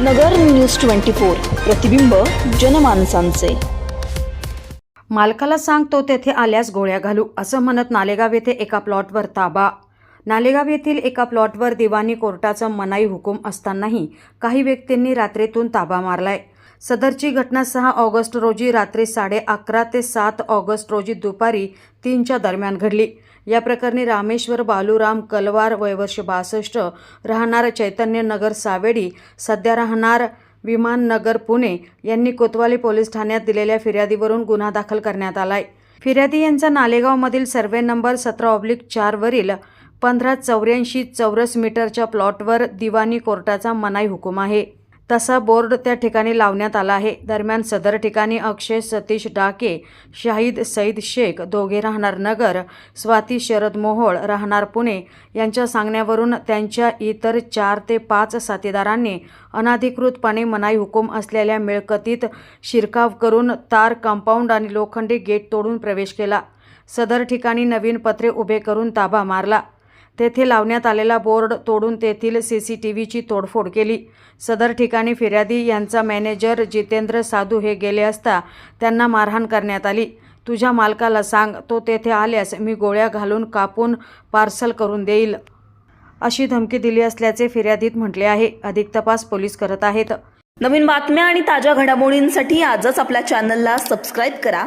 नगर news twenty four प्रतिबिंब जनमानसांचे. मालकाला सांग तो तेथे आल्यास गोळ्या घालू असं म्हणत नालेगाव येथे एका प्लॉटवर ताबा. नालेगाव येथील एका प्लॉटवर दिवाणी कोर्टाचा मनाई हुकूम असतानाही काही व्यक्तींनी रात्रीतून ताबा मारलाय. सदरची घटना सहा ऑगस्ट रोजी रात्री साडे अकरा ते सात ऑगस्ट रोजी दुपारी तीनच्या दरम्यान घडली. या प्रकरणी रामेश्वर बालूराम कलवार वयवर्ष बासष्ट राहणार चैतन्यनगर सावेडी सध्या राहणार विमाननगर पुणे यांनी कोतवाली पोलीस ठाण्यात दिलेल्या फिर्यादीवरून गुन्हा दाखल करण्यात आलाय. फिर्यादी यांचा नालेगावमधील सर्वे नंबर सतरा ऑब्लिक चारवरील पंधरा चौऱ्याऐंशी चौरस मीटरच्या प्लॉटवर दिवाणी कोर्टाचा मनाई हुकूम आहे. तसा बोर्ड त्या ठिकाणी लावण्यात आला आहे. दरम्यान सदर ठिकाणी अक्षय सतीश डाके शाहिद सईद शेख दोघे राहणार नगर स्वाती शरद मोहोळ राहणार पुणे. यांच्या सांगण्यावरून त्यांच्या इतर चार ते पाच साथीदारांनी अनाधिकृतपणे मनाई हुकूम असलेल्या मिळकतीत शिरकाव करून तार कंपाऊंड आणि लोखंडी गेट तोडून प्रवेश केला. सदर ठिकाणी नवीन पत्रे उभे करून ताबा मारला. तेथे लावण्यात आलेला बोर्ड तोडून तेथील सी सी टी व्हीची तोडफोड केली. सदर ठिकाणी फिर्यादी यांचा मॅनेजर जितेंद्र साधू हे गेले असता त्यांना मारहाण करण्यात आली. तुझ्या मालकाला सांग तो तेथे आल्यास मी गोळ्या घालून कापून पार्सल करून देईल अशी धमकी दिली असल्याचे फिर्यादीत म्हटले आहे. अधिक तपास पोलीस करत आहेत. नवीन बातम्या आणि ताज्या घडामोडींसाठी आजच आपल्या चॅनलला सबस्क्राईब करा.